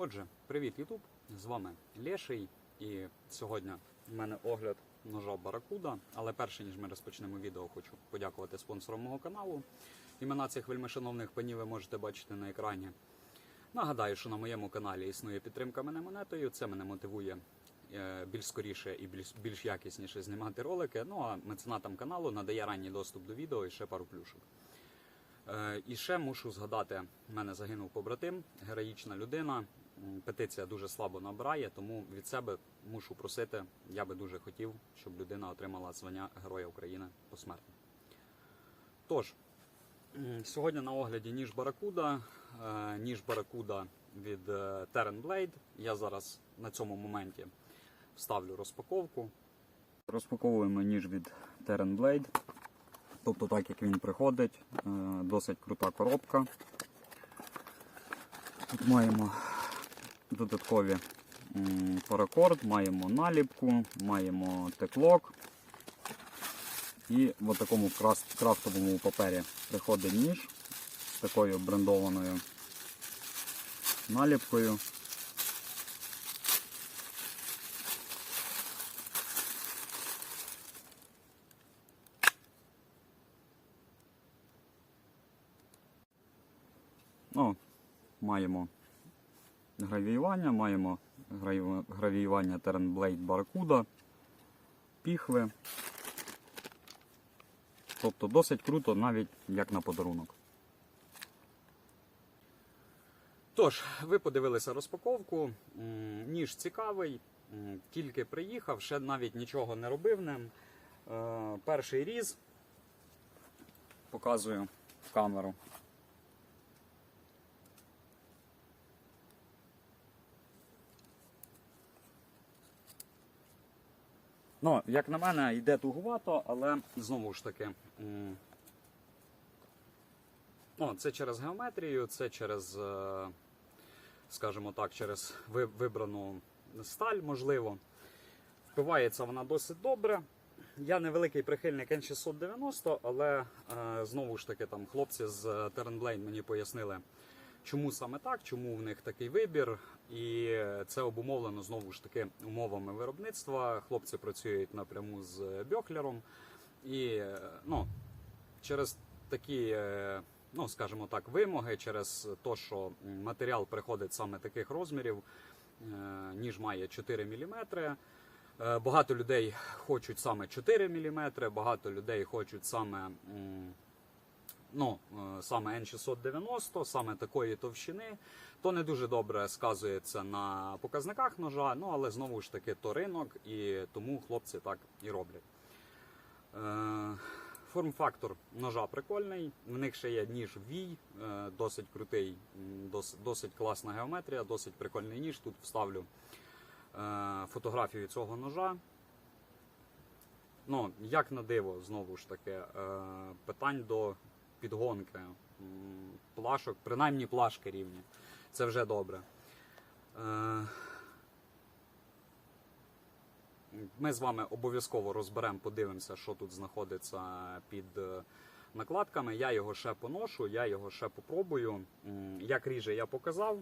Отже, привіт, Ютуб! З вами Леший. І сьогодні в мене огляд ножа Баракуда. Але перше ніж ми розпочнемо відео, хочу подякувати спонсорам мого каналу. Імена цих вельмишановних панів ви можете бачити на екрані. Нагадаю, що на моєму каналі існує підтримка мене монетою. Це мене мотивує е, більш скоріше і більш, більш якісніше знімати ролики. Ну а меценатам каналу надає ранній доступ до відео і ще пару плюшок. Е, І ще мушу згадати, в мене загинув побратим, героїчна людина. М, Петиція дуже слабо набирає, тому від себе мушу просити. Я би дуже хотів, щоб людина отримала звання Героя України посмертно. Тож, сьогодні на огляді ніж Баракуда, е, ніж Баракуда від е, Terran Blade. Я зараз на цьому моменті вставлю розпаковку. Розпаковуємо ніж від Terran Blade. Тобто, так як він приходить, е, досить крута коробка. Тут маємо додаткові паракорд, маємо наліпку, маємо теклок. І в такому крафтовому папері приходить ніж з такою брендованою наліпкою. Ну, маємо гравіювання, маємо гравіювання Terran Blade Barracuda, піхви. Тобто досить круто, навіть як на подарунок. Тож, ви подивилися розпаковку. Ніж цікавий, тільки приїхав, ще навіть нічого не робив ним. Е, Перший різ. Показую в камеру. Ну, як на мене, йде тугувато, але знову ж таки. Ну, це через геометрію, це через, е, скажімо так, через вибрану сталь, можливо. Впивається вона досить добре. Я не великий прихильник N690, але е, знову ж таки там хлопці з е, мені пояснили, чому саме так, чому в них такий вибір. І це обумовлено знову ж таки умовами виробництва. Хлопці працюють напряму з Бьоклером. І ну, через такі, е, ну скажімо так, вимоги, через те, що матеріал приходить саме таких розмірів, е, ніж має 4 мм. Е, Багато людей хочуть саме 4 мм, багато людей хочуть саме, ну, е, саме N690, саме такої товщини. То не дуже добре сказується на показниках ножа, ну але знову ж таки то ринок, і тому хлопці так і роблять. Е, Форм-фактор ножа прикольний. В них ще є ніж вій, е, досить крутий, м, дос- досить класна геометрія, досить прикольний ніж. Тут вставлю фотографію цього ножа. Ну, як на диво, знову ж таки, питань до підгонки, плашок, принаймні плашки рівні. Це вже добре. Е, Ми з вами обов'язково розберемо, подивимося, що тут знаходиться під е, накладками. Я його ще поношу, я його ще попробую. Як ріже, я показав.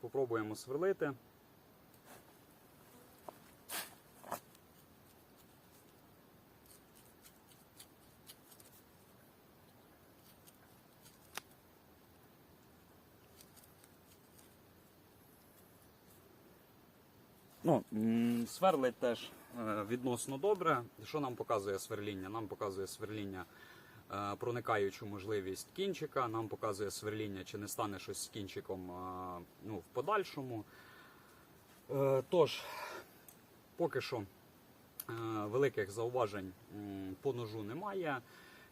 Попробуємо сверлити. Ну, сверлить теж е, відносно добре. Що нам показує сверління? Нам показує сверління е, проникаючу можливість кінчика, нам показує сверління, чи не стане щось з кінчиком е, ну, в подальшому. Тож, поки що великих зауважень по ножу немає.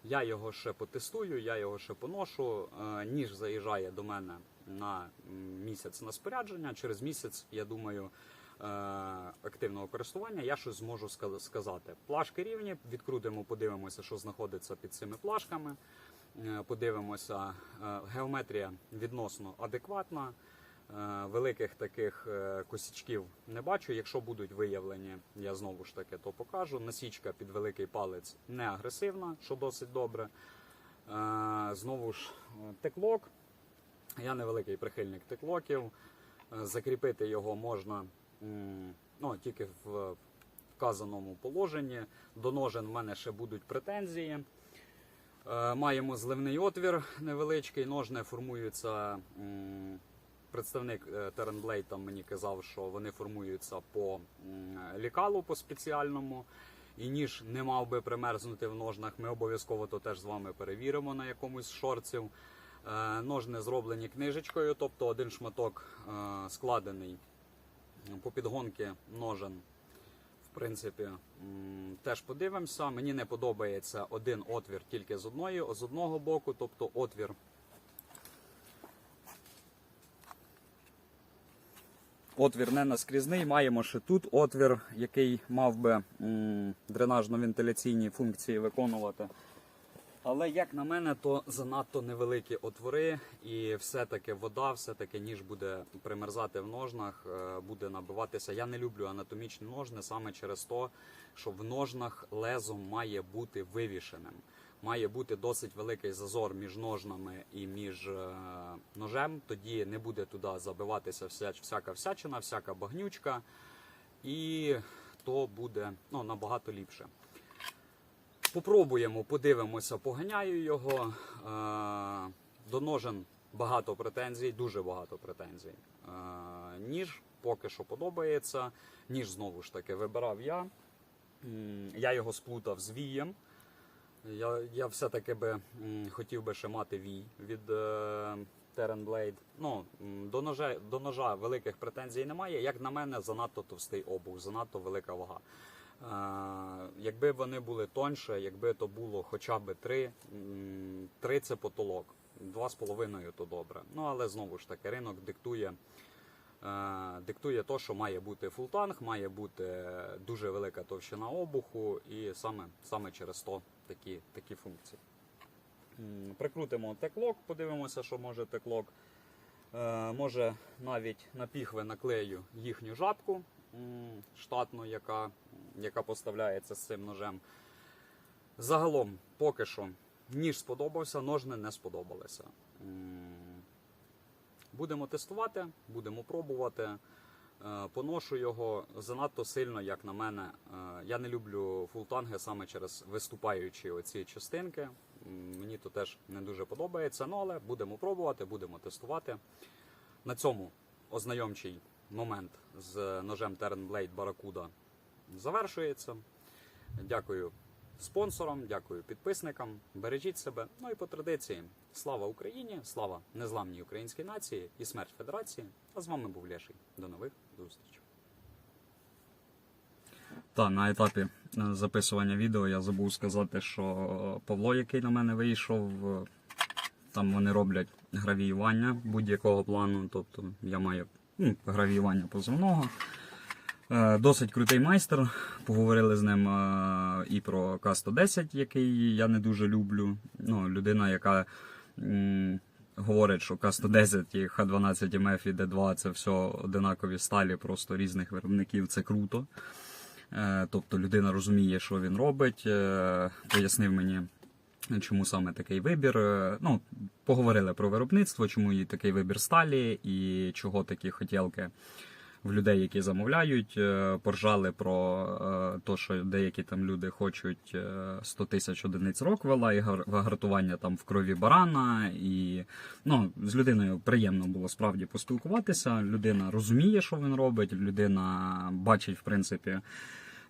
Я його ще потестую, я його ще поношу. Ніж заїжджає до мене на місяць на спорядження. Через місяць, я думаю, активного користування я щось зможу сказати. Плашки рівні, відкрутимо, подивимося, що знаходиться під цими плашками. Е, Подивимося, е, геометрія відносно адекватна. Е, Великих таких е, косячків не бачу. Якщо будуть виявлені, я знову ж таки то покажу. Насічка під великий палець не агресивна, що досить добре. Е, Знову ж е, теклок. Я не великий прихильник теклоків. Е, Закріпити його можна ну, тільки в вказаному положенні. До ножен в мене ще будуть претензії. Е, Маємо зливний отвір невеличкий, ножне формуються. Представник е, там мені казав, що вони формуються по лікалу по спеціальному. І ніж не мав би примерзнути в ножнах. Ми обов'язково то теж з вами перевіримо на якомусь шорців. Е, Ножни зроблені книжечкою, тобто один шматок складений по підгонки ножен. В принципі, теж подивимося. Мені не подобається один отвір тільки з одної, з одного боку, тобто отвір. Отвір не наскрізний. Маємо ще тут отвір, який мав би дренажно-вентиляційні функції виконувати. Але як на мене, то занадто невеликі отвори, і все-таки вода, все-таки ніж буде примерзати в ножнах, е, буде набиватися. Я не люблю анатомічні ножни саме через те, що в ножнах лезо має бути вивішеним. Має бути досить великий зазор між ножнами і між е, ножем. Тоді не буде туди забиватися вся, всяка всячина, всяка багнючка, і то буде ну, набагато ліпше. Попробуємо, подивимося, поганяю його. Е, До ножен багато претензій, дуже багато претензій. Е, Ніж поки що подобається. Ніж знову ж таки вибирав я. Я його сплутав з вієм. Я, я все-таки би хотів би ще мати вій від е, Blade. Ну, до, ножа, до ножа великих претензій немає. Як на мене, занадто товстий обув, занадто велика вага. Якби вони були тоньше, якби то було хоча б 3, 3 це потолок, 2,5 то добре. Ну але знову ж таки, ринок диктує, е, диктує то, що має бути фултанг, має бути дуже велика товщина обуху, і саме, саме через то такі, такі функції. Прикрутимо теклок, подивимося, що може теклок. Е, може навіть на піхви наклею їхню жабку штатну, яка, яка поставляється з цим ножем. Загалом, поки що, ніж сподобався, ножни не сподобалися. Будемо тестувати, будемо пробувати. Е, Поношу його занадто сильно, як на мене. Е, Я не люблю фултанги саме через виступаючі оці частинки. Мені то теж не дуже подобається, ну але будемо пробувати, будемо тестувати. На цьому ознайомчий момент з ножем Terran Blade Barracuda завершується. Дякую спонсорам, дякую підписникам. Бережіть себе. Ну і по традиції, слава Україні, слава незламній українській нації і смерть Федерації. А з вами був Леший. До нових зустрічей. Та на етапі е, записування відео я забув сказати, що Павло, який на мене вийшов, е, там вони роблять гравіювання будь-якого плану. Тобто я маю ну, гравіювання позивного. Е, Досить крутий майстер. Поговорили з ним е, і про К-110, який я не дуже люблю. Ну, людина, яка говорить, що К-110 і Х-12 МФ і Д2 це все одинакові сталі, просто різних виробників. Це круто. Е, Тобто людина розуміє, що він робить. Пояснив мені, чому саме такий вибір. Е, Ну, поговорили про виробництво, чому і такий вибір сталі, і чого такі хотілки в людей, які замовляють. Е, Поржали про те, що деякі там люди хочуть е, 100 тисяч одиниць Роквелла і гар- вигартування там в крові барана. І ну, з людиною приємно було справді поспілкуватися. Людина розуміє, що він робить, людина бачить, в принципі,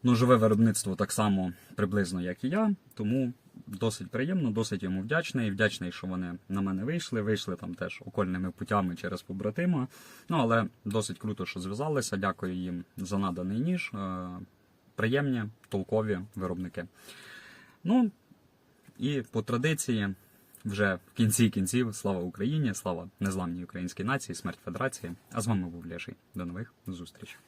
ножове виробництво так само приблизно, як і я. Тому досить приємно, досить йому вдячний. Вдячний, що вони на мене вийшли. Вийшли там теж окольними путями через побратима. Ну але досить круто, що зв'язалися. Дякую їм за наданий ніж. Е, Приємні, толкові виробники. Ну і по традиції, вже в кінці кінців, слава Україні, слава незламній українській нації, смерть Федерації. А з вами був Леший. До нових зустрічей.